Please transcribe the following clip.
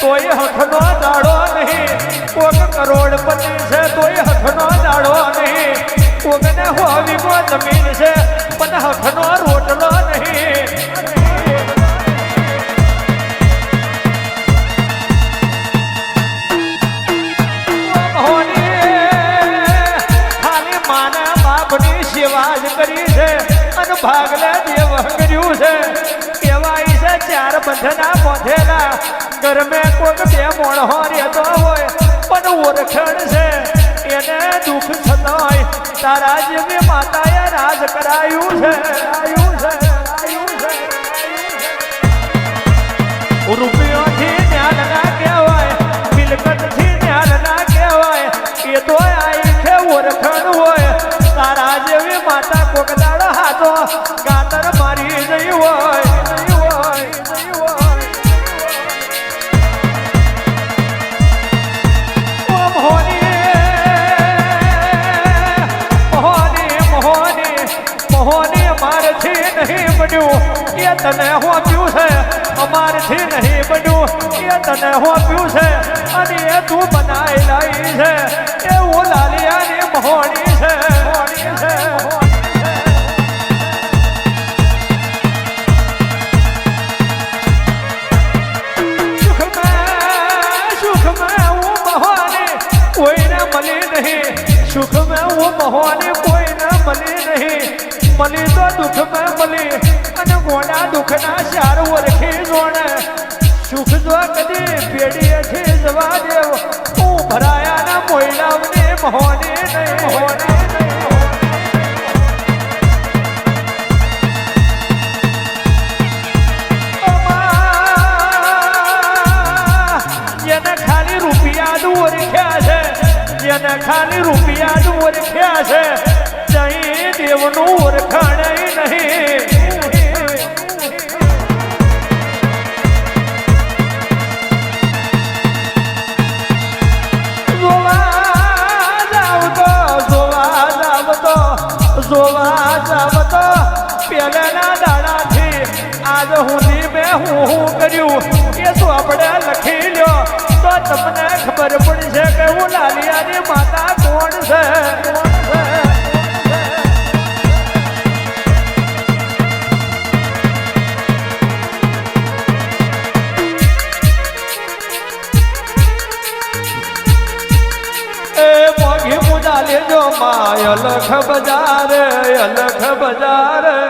તોય હથનો દાડો નહીં. કોક કરોડપતિ છે, તોય હથનો દાડો નહીં. કોકને હોવી જમીન છે, પણ હથનો રોટલો નહીં. બાપની સેવા જ કરી છે અને ભાગલે દેવ કર્યું છે. કહેવાય છે ચાર બંધના બોધેલા ઘરમે કોઈ બે મોણહો રહેતો હોય, પણ ઓળખણ છે. એને દુઃખ થતો હોય તારા જેવી માતાએ રાજ કરાયું છે કરાયું છે. દાડો કાતર મારી જઈ હોય અમારથી નહીં બન્યું. એ તને હોપ્યું છે, અમારથી નહીં બન્યું. એ તને હોપ્યું છે, અને એ તું બનાવી લાવી છે. એવું લાલિયાની મોહની સુખમાં હું મહોની કોઈને મળી નહીં. મળી તો દુઃખમાં મળી અને ગોડા દુઃખના ચાર ઓળખી જોણે. સુખ જો કદી પેઢીએથી જવા દેવ. હું ભરાયાના મોયલાવની મહોની નહીં. મહોની દેવનું ઓળખાણ નહીં. જોવા જાવ આજ સુધી મેં હું હું કર્યું. એ તો આપણે લખી લ્યો. તો તમને ખબર પડશે કે હું લાલિયાની માતા કોણ છે? અલખ બજાર અલખ બજાર.